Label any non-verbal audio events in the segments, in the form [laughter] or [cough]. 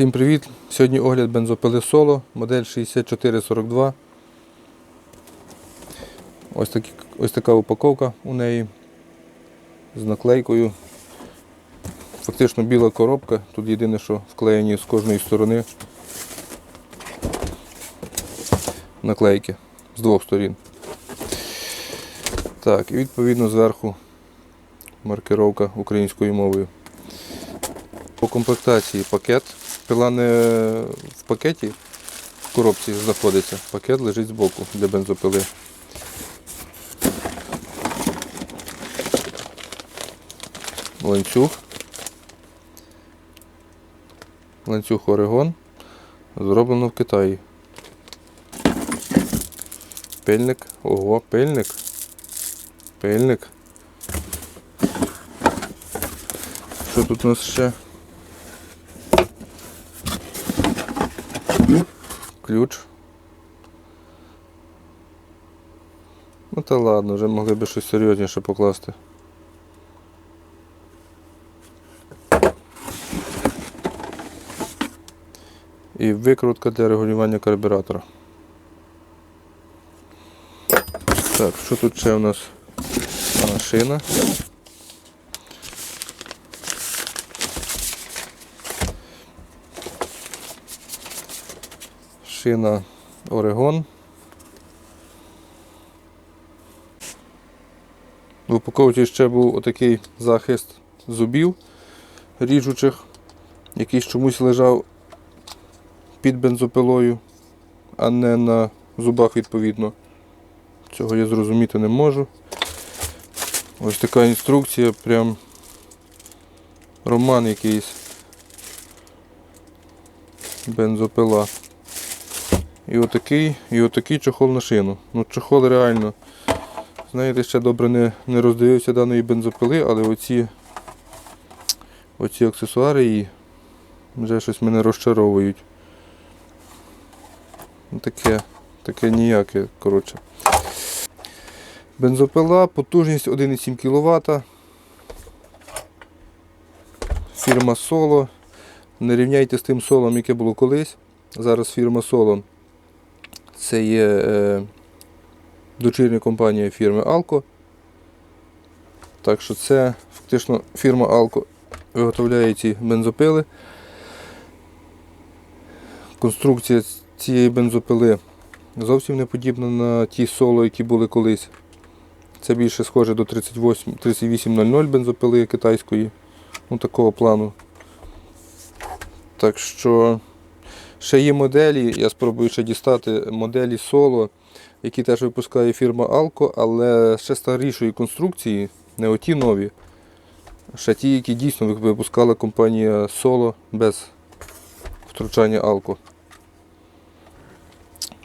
Всім привіт! Сьогодні огляд бензопили Solo, модель 6442. Ось, такі, ось така упаковка у неї з наклейкою. Фактично біла коробка, тут єдине, що вклеєні з кожної сторони наклейки з двох сторін. Так, і відповідно зверху маркировка українською мовою. По комплектації пакет. Пила не в пакеті, в коробці знаходиться. Пакет лежить збоку для бензопили. Ланцюг. Ланцюг Орегон. Зроблено в Китаї. Пильник. Ого, пильник. Пильник. Що тут у нас ще? Ключ. Ну та ладно, вже могли б щось серйозніше покласти. І викрутка для регулювання карбюратора. Так, що тут ще у нас? А, шина. Шина Орегон. В упаковці ще був отакий захист зубів ріжучих, який чомусь лежав під бензопилою, а не на зубах відповідно. Цього я зрозуміти не можу. Ось така інструкція, прям роман якийсь. Бензопила. І отакий, і отакий чохол на шину. Ну чохол реально. Знаєте, ще добре не, не роздивився даної бензопили, але оці, оці аксесуари її вже щось мене розчаровують. Ну, Таке, таке ніяке, коротше. Бензопила, потужність 1,7 кВт. Фірма Solo. Не рівняйте з тим солом, яке було колись. Зараз фірма Solo. Це є е, дочірня компанія фірми Alco. Так що це фактично фірма Alco виготовляє ці бензопили. Конструкція цієї бензопили зовсім не подібна на ті соло, які були колись. Це більше схоже до 38, 3800 бензопили китайської, ну такого плану. Так що ще є моделі, я спробую ще дістати моделі соло, які теж випускає фірма Alco, але ще старішої конструкції, не оті нові. Ще ті, які дійсно випускала компанія Solo без втручання Alco.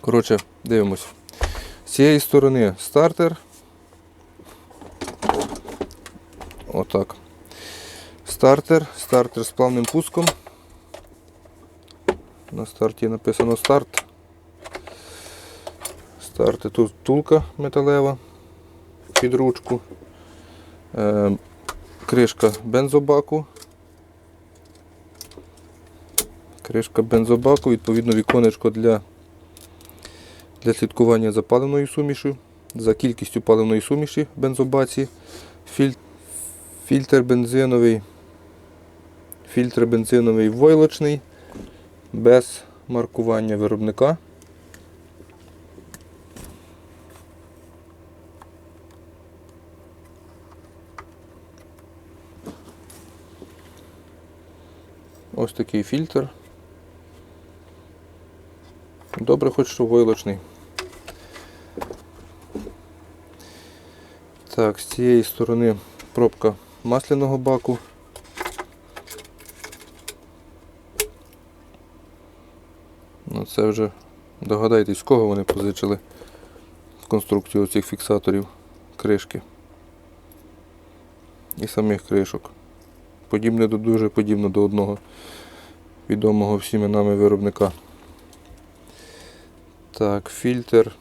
Коротше, дивимось. З цієї сторони стартер. Отак. Стартер, стартер з плавним пуском. На старті написано старт. Старти тут втулка металева під ручку. Е, кришка бензобаку. Кришка бензобаку, відповідно віконечко для, для слідкування за паливною сумішю, за кількістю паливної суміші в бензобаці. Філь- Фільтр бензиновий. Фільтр бензиновий войлочний без маркування виробника. Ось такий фільтр. Добре, хоч що войлочний. Так, з цієї сторони пробка масляного баку. Ну це вже догадайтесь, з кого вони позичили конструкцію цих фіксаторів кришки і самих кришок. Подібне до дуже подібно до одного відомого всіми нами виробника. Так, фільтр.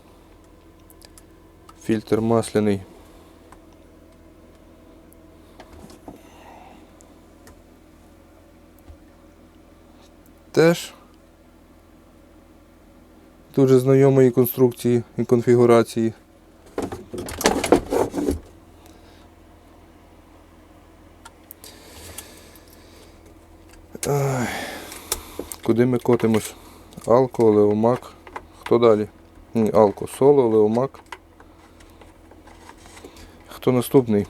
Фільтр масляний. теж дуже знайомої конструкції і конфігурації. Куди ми котимось? Алко, Леомак. Хто далі? Ні, Алко, Соло, Леомак. Хто наступний?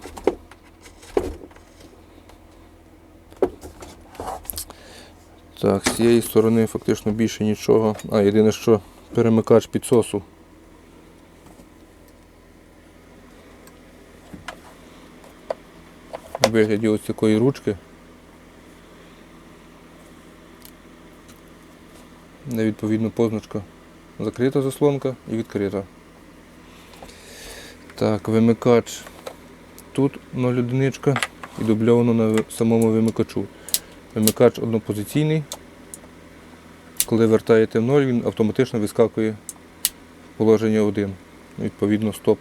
Так, з цієї сторони фактично більше нічого. А, єдине що перемикач підсосу. У вигляді ось такої ручки. Де відповідно позначка закрита заслонка і відкрита. Так, вимикач тут 0,1 і дубльовано на самому вимикачу. Вимикач однопозиційний. Коли вертаєте в 0, він автоматично вискакує в положення 1. Відповідно, стоп.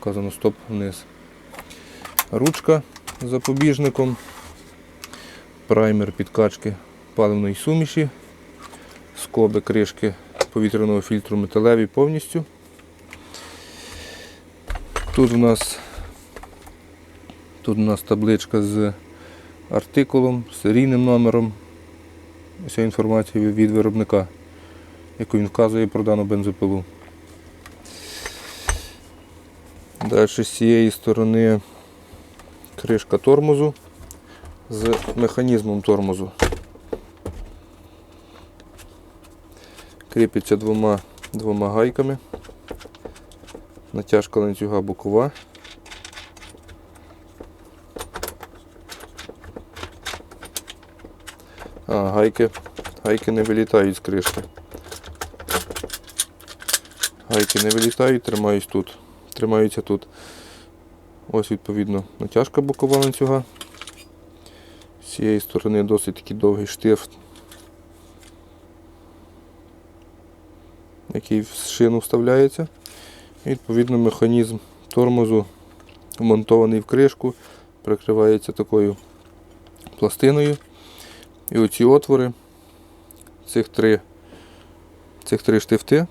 Вказано стоп вниз. Ручка з запобіжником, праймер підкачки паливної суміші, скоби кришки повітряного фільтру металеві повністю. Тут у нас тут у нас табличка з артикулом, серійним номером, вся інформація від виробника, яку він вказує про дану бензопилу. Далі з цієї сторони кришка тормозу з механізмом тормозу. Кріпиться двома, двома гайками. Натяжка ланцюга бокова. А, гайки, гайки не вилітають з кришки. Гайки не вилітають, тримаюсь тут. Тримаються тут. Ось відповідно натяжка бокова ланцюга. З цієї сторони досить такий довгий штифт, який в шину вставляється. І відповідно механізм тормозу вмонтований в кришку, прикривається такою пластиною. І оці отвори, цих три, цих три штифти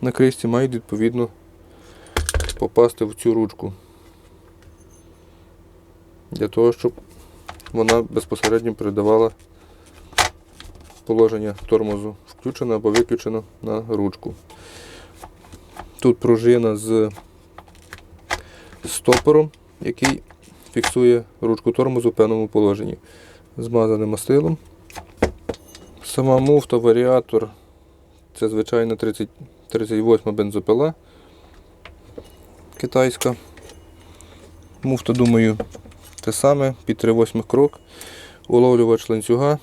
на кришці мають відповідно попасти в цю ручку. Для того, щоб вона безпосередньо передавала положення тормозу включено або виключено на ручку. Тут пружина з стопором, який фіксує ручку тормозу в певному положенні. Змазаним мастилом. Сама муфта, варіатор. Це звичайна 30, 38 бензопила китайська. Муфта, думаю, те саме, під 3,8 крок. Уловлювач ланцюга,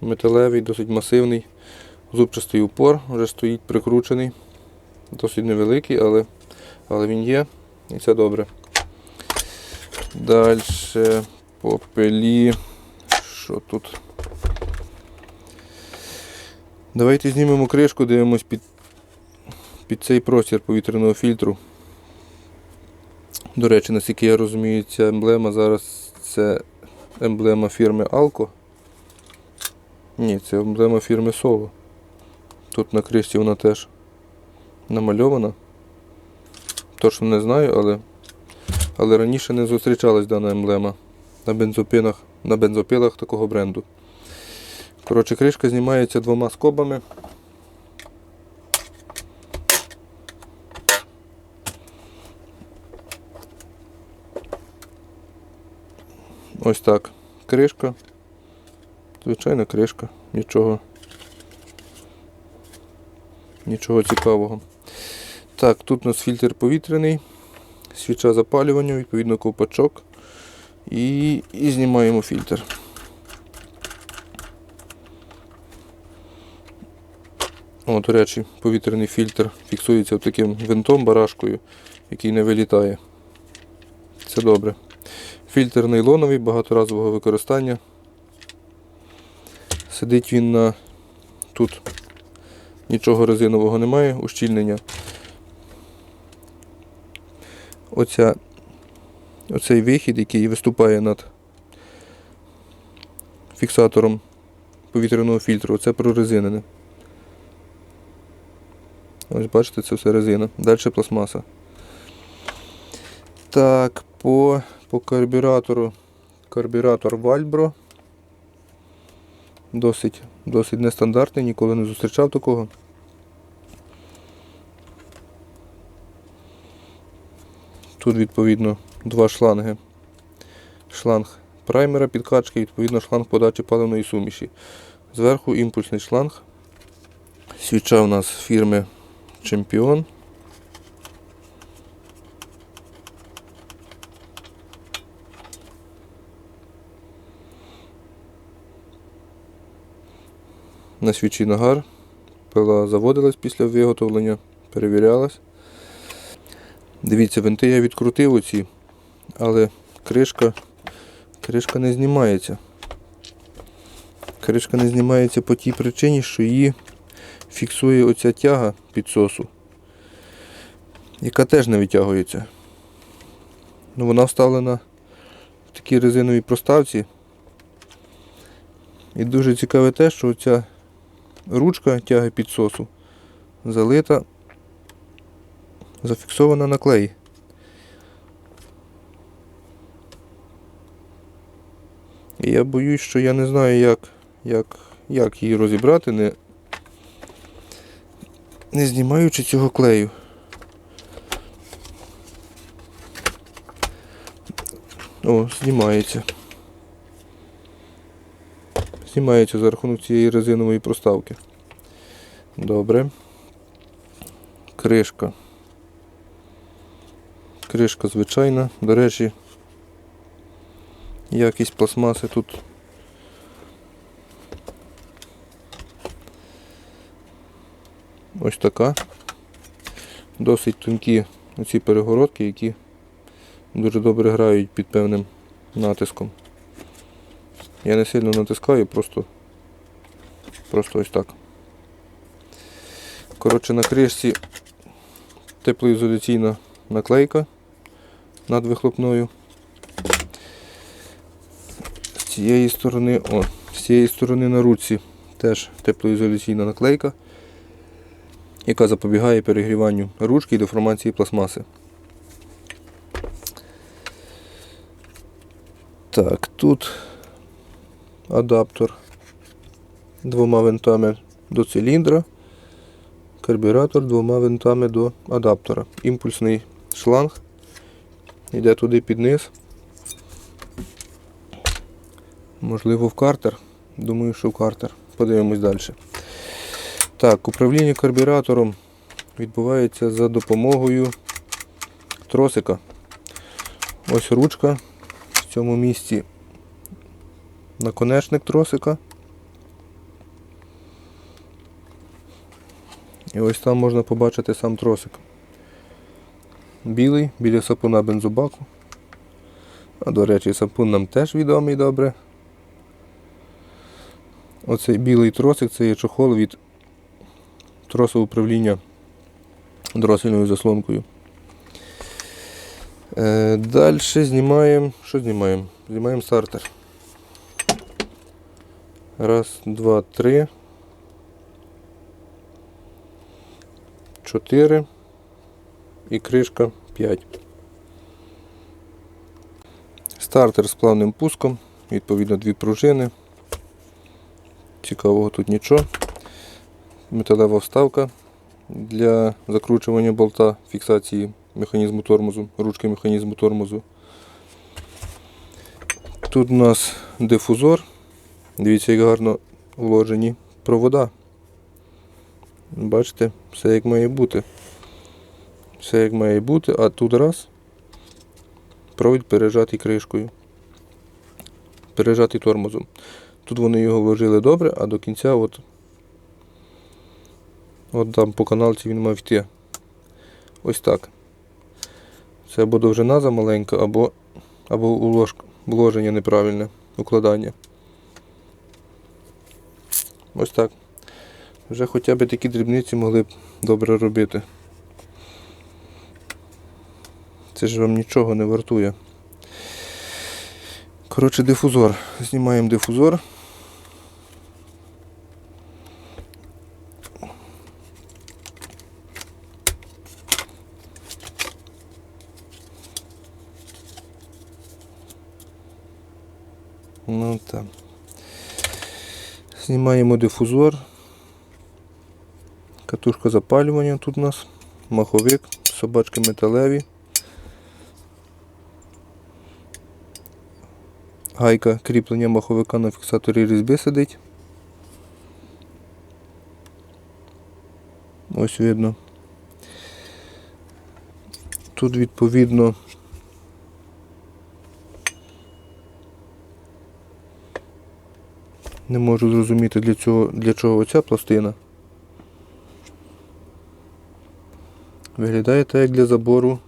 металевий, досить масивний, зубчастий упор, вже стоїть прикручений. Досить невеликий, але, але він є і це добре. Далі по пилі. Що тут? Давайте знімемо кришку, дивимось під, під цей простір повітряного фільтру. До речі, наскільки я розумію, ця емблема зараз це емблема фірми Alco. Ні, це емблема фірми Solo. Тут на кришці вона теж намальована. Точно не знаю, але, але раніше не зустрічалась дана емблема на бензопинах, на бензопилах такого бренду. Коротше, кришка знімається двома скобами. Ось так. Кришка. Звичайна кришка. Нічого. Нічого цікавого. Так, тут у нас фільтр повітряний, свіча запалювання, відповідно ковпачок. І, і знімаємо фільтр. О, до речі, повітряний фільтр фіксується таким винтом, барашкою, який не вилітає. Це добре. Фільтр нейлоновий, багаторазового використання. Сидить він на тут нічого резинового немає, ущільнення. Оця, оцей вихід, який виступає над фіксатором повітряного фільтру. Оце прорезинене. Ось бачите, це все резина. Далі пластмаса. Так, по, по карбюратору. Карбюратор Вальбро. Досить, досить нестандартний, ніколи не зустрічав такого. Тут відповідно два шланги. Шланг праймера підкачки, відповідно шланг подачі паливної суміші. Зверху імпульсний шланг. Свіча у нас фірми Чемпіон. На свічі нагар. Пила заводилась після виготовлення, перевірялась. Дивіться, винти я відкрутив оці, але кришка, кришка не знімається. Кришка не знімається по тій причині, що її фіксує оця тяга підсосу, яка теж не витягується. Ну, вона вставлена в такій резиновій проставці. І дуже цікаве те, що оця ручка тяги підсосу залита, зафіксована на клеї. І я боюсь, що я не знаю, як, як, як її розібрати, не, не знімаючи цього клею. О, знімається. Знімається за рахунок цієї резинової проставки. Добре. Кришка. Кришка звичайна. До речі, якість пластмаси тут. Ось така. Досить тонкі оці перегородки, які дуже добре грають під певним натиском. Я не сильно натискаю, просто, просто ось так. Коротше, на кришці теплоізоляційна наклейка над вихлопною. Цієї сторони, о, з цієї сторони на руці теж теплоізоляційна наклейка, яка запобігає перегріванню ручки і деформації пластмаси. Так, тут адаптер двома винтами до циліндра, карбюратор двома винтами до адаптера. Імпульсний шланг йде туди під низ. Можливо, в картер. Думаю, що в картер. Подивимось далі. Так, управління карбюратором відбувається за допомогою тросика. Ось ручка в цьому місці наконечник тросика. І ось там можна побачити сам тросик. Білий, біля сапуна бензобаку. А до речі, сапун нам теж відомий добре. Оцей білий тросик це є чохол від тросу управління дросельною заслонкою. Е, Далі знімаємо. Що знімаємо? Знімаємо стартер. Раз, два, три. Чотири. І кришка 5. Стартер з плавним пуском, відповідно дві пружини. Цікавого тут нічого. Металева вставка для закручування болта, фіксації механізму тормозу, ручки механізму тормозу. Тут у нас дифузор. Дивіться, як гарно вложені провода. Бачите, все як має бути. Все як має бути, а тут раз провід пережатий кришкою. Пережатий тормозом. Тут вони його вложили добре, а до кінця от, от там по каналці він мав йти. Ось так. Це або довжина замаленька, або, або улож, вложення неправильне, укладання. Ось так. Вже хоча б такі дрібниці могли б добре робити. Це ж вам нічого не вартує. Коротше, дифузор. Знімаємо дифузор. Ну так. Знімаємо дифузор. Катушка запалювання тут у нас. Маховик, собачки металеві. Гайка кріплення маховика на фіксаторі різьби сидить. Ось видно. Тут відповідно не можу зрозуміти для цього, для чого оця пластина. Виглядає так як для забору,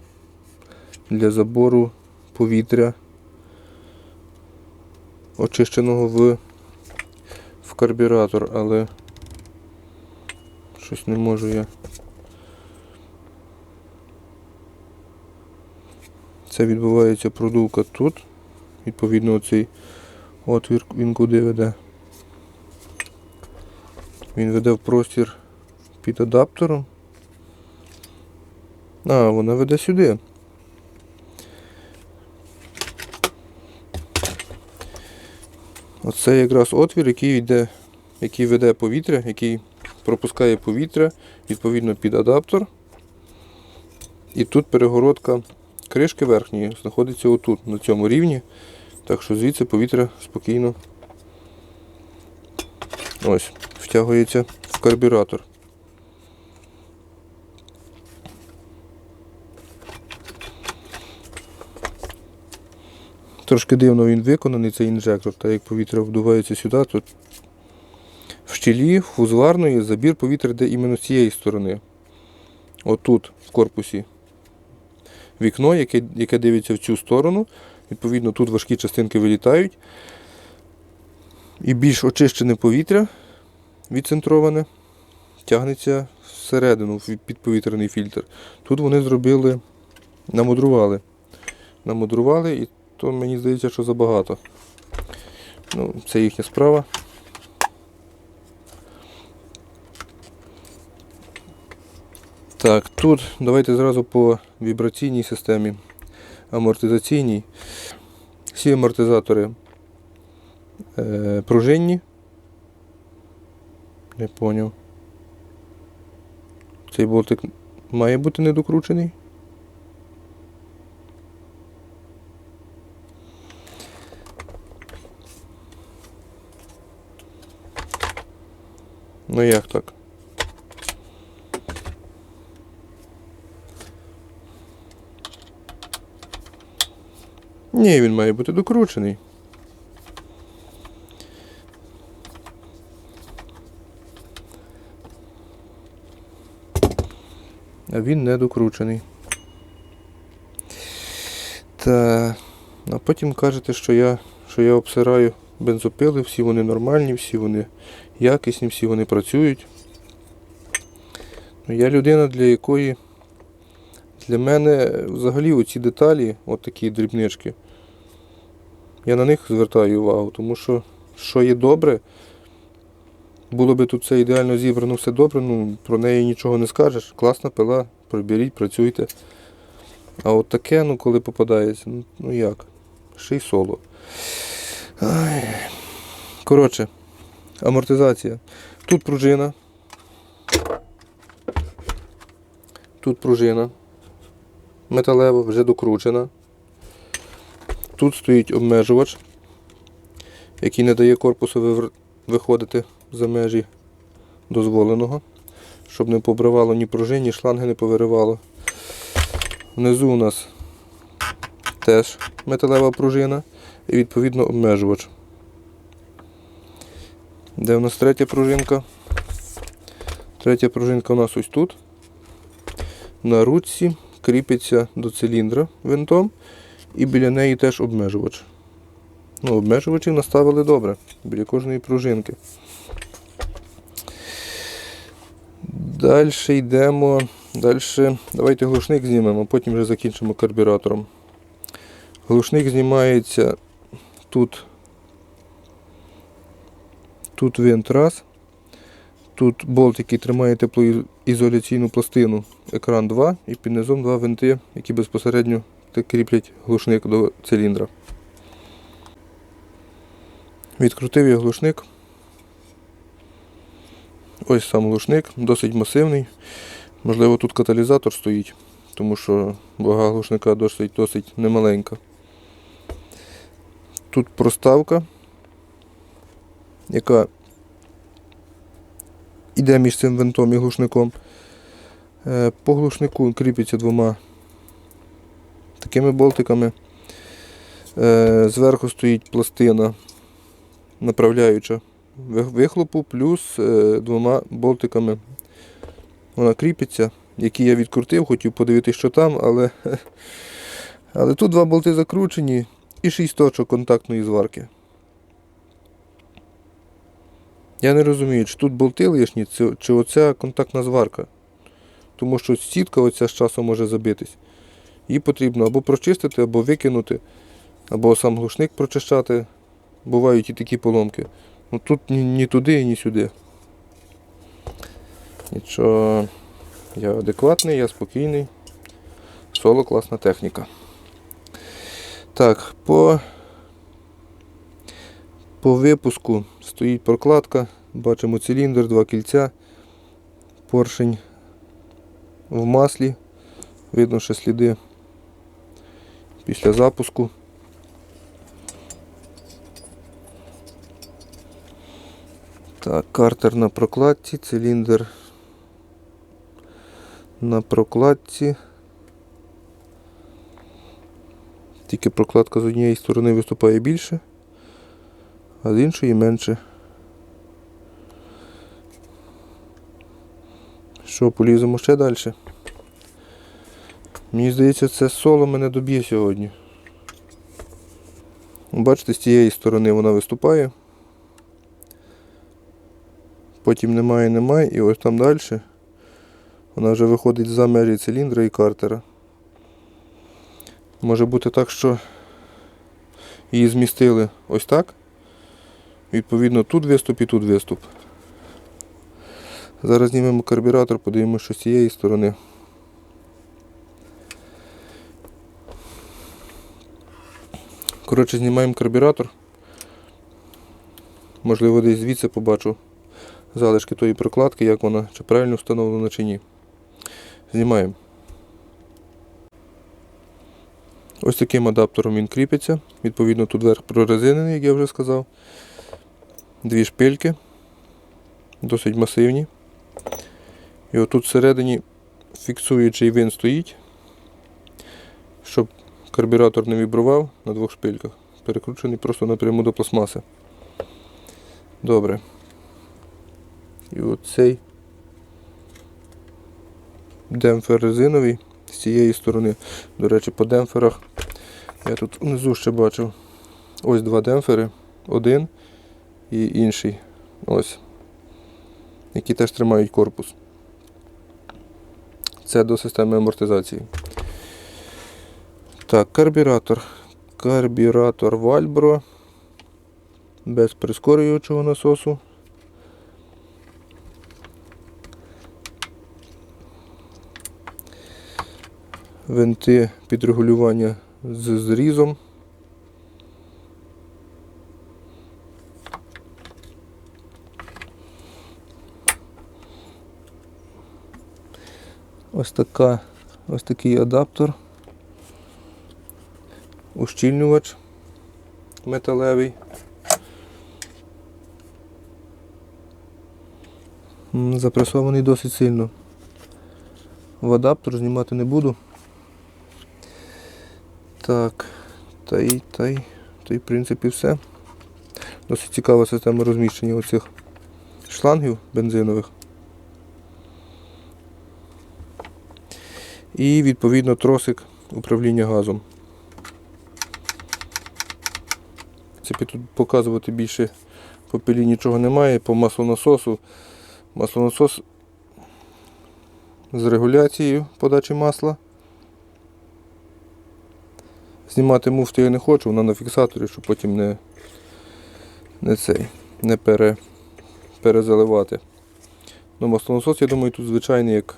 для забору повітря, очищеного в, в карбюратор, але щось не можу я. Це відбувається продувка тут. Відповідно, цей отвір він куди веде. Він веде в простір під адаптером. А, вона веде сюди. Оце якраз отвір, який йде, який веде повітря, який пропускає повітря, відповідно під адаптер. І тут перегородка кришки верхньої знаходиться отут, на цьому рівні. Так що звідси повітря спокійно ось, втягується в карбюратор. Трошки дивно він виконаний, цей інжектор, так як повітря вдувається сюди, то в щілі фузварної забір повітря йде іменно з цієї сторони. Отут, в корпусі. Вікно, яке, яке дивиться в цю сторону. Відповідно, тут важкі частинки вилітають. І більш очищене повітря відцентроване тягнеться всередину в підповітряний фільтр. Тут вони зробили, намудрували. Намудрували і то мені здається, що забагато. Ну, це їхня справа. Так, тут давайте зразу по вібраційній системі, амортизаційній. Всі амортизатори е, пружинні. Не поняв. Цей болтик має бути недокручений. Ну як так? Ні, він має бути докручений. А він не докручений. Та а потім кажете, що я, що я обсираю бензопили, всі вони нормальні, всі вони якісні, всі вони працюють. Ну, Я людина, для якої для мене взагалі оці деталі, от такі дрібнички, я на них звертаю увагу, тому що що є добре, було би тут все ідеально зібрано, все добре, ну про неї нічого не скажеш. Класна пила, проберіть, працюйте. А от таке, ну коли попадається, ну, ну як? Ще й соло. Ай. Коротше, амортизація. Тут пружина. Тут пружина. Металева, вже докручена. Тут стоїть обмежувач, який не дає корпусу виходити за межі дозволеного, щоб не побривало ні пружин, ні шланги не повиривало. Внизу у нас теж металева пружина і відповідно обмежувач. Де у нас третя пружинка? Третя пружинка у нас ось тут. На ручці кріпиться до циліндра винтом і біля неї теж обмежувач. Ну, обмежувачів наставили добре, біля кожної пружинки. Далі йдемо. Далі давайте глушник знімемо, потім вже закінчимо карбюратором. Глушник знімається тут. Тут винт раз. Тут болт, який тримає теплоізоляційну пластину, екран 2 і під низом два винти, які безпосередньо кріплять глушник до циліндра. Відкрутив я глушник. Ось сам глушник, досить масивний. Можливо, тут каталізатор стоїть, тому що вага глушника досить, досить немаленька. Тут проставка, яка йде між цим винтом і глушником. Е, По глушнику кріпиться двома такими болтиками. Е, Зверху стоїть пластина направляюча вихлопу, плюс е, двома болтиками вона кріпиться, які я відкрутив, хотів подивитися, що там, але, [laughs] але тут два болти закручені і шість точок контактної зварки. Я не розумію, чи тут болти лишні, чи, оця контактна зварка. Тому що сітка оця з часом може забитись. Її потрібно або прочистити, або викинути, або сам глушник прочищати. Бувають і такі поломки. Ну тут ні, ні туди, ні сюди. Нічого, я адекватний, я спокійний. Соло класна техніка. Так, по, по випуску стоїть прокладка. Бачимо циліндр, два кільця, поршень в маслі. Видно, що сліди після запуску. Так, картер на прокладці, циліндр на прокладці. Тільки прокладка з однієї сторони виступає більше, а з іншої менше. Що, поліземо ще далі? Мені здається, це соло мене доб'є сьогодні. Бачите, з цієї сторони вона виступає. Потім немає, немає, і ось там далі вона вже виходить за межі циліндра і картера. Може бути так, що її змістили ось так. Відповідно, тут виступ і тут виступ. Зараз знімемо карбюратор, подивимося, що з цієї сторони. Коротше, знімаємо карбюратор. Можливо, десь звідси побачу залишки тої прокладки, як вона, чи правильно встановлена, чи ні. Знімаємо. Ось таким адаптером він кріпиться. Відповідно, тут верх прорезинений, як я вже сказав. Дві шпильки, досить масивні. І отут всередині фіксуючий вин стоїть, щоб карбюратор не вібрував на двох шпильках. Перекручений просто напряму до пластмаси. Добре. І оцей демпфер резиновий з цієї сторони. До речі, по демпферах я тут внизу ще бачив ось два демпфери, один і інший. Ось. Які теж тримають корпус. Це до системи амортизації. Так, карбюратор. Карбюратор Вальбро. Без прискорюючого насосу. Винти під регулювання з зрізом. Ось така, ось такий адаптер. Ущільнювач металевий. Запресований досить сильно. В адаптер знімати не буду. Так, та й, та й, та й в принципі все. Досить цікава система розміщення оцих шлангів бензинових. І відповідно тросик управління газом. Принципі, тут показувати більше по пилі нічого немає, по маслонасосу. Маслонасос з регуляцією подачі масла. Знімати муфту я не хочу, вона на фіксаторі, щоб потім не, не цей, не пере, перезаливати. Ну, маслонасос, я думаю, тут звичайний, як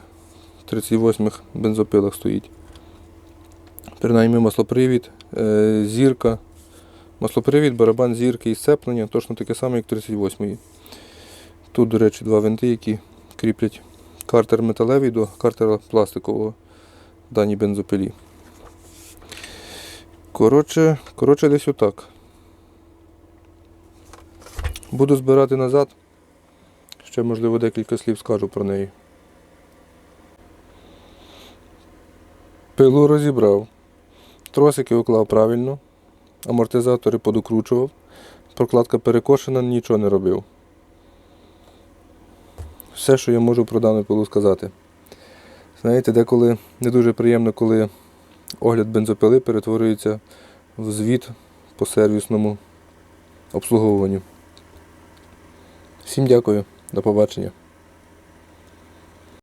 в 38-х бензопилах стоїть. Принаймні маслопривід, е, зірка, Маслопривід, барабан зірки і сцеплення, точно таке саме, як 38-ї. Тут, до речі, два винти, які кріплять картер металевий до картера пластикового в даній бензопилі. Коротше, коротше, десь отак. Буду збирати назад. Ще, можливо, декілька слів скажу про неї. Пилу розібрав. Тросики уклав правильно. Амортизатори подокручував. Прокладка перекошена, нічого не робив. Все, що я можу про дану пилу сказати. Знаєте, деколи не дуже приємно, коли огляд бензопили перетворюється в звіт по сервісному обслуговуванню. Всім дякую, до побачення.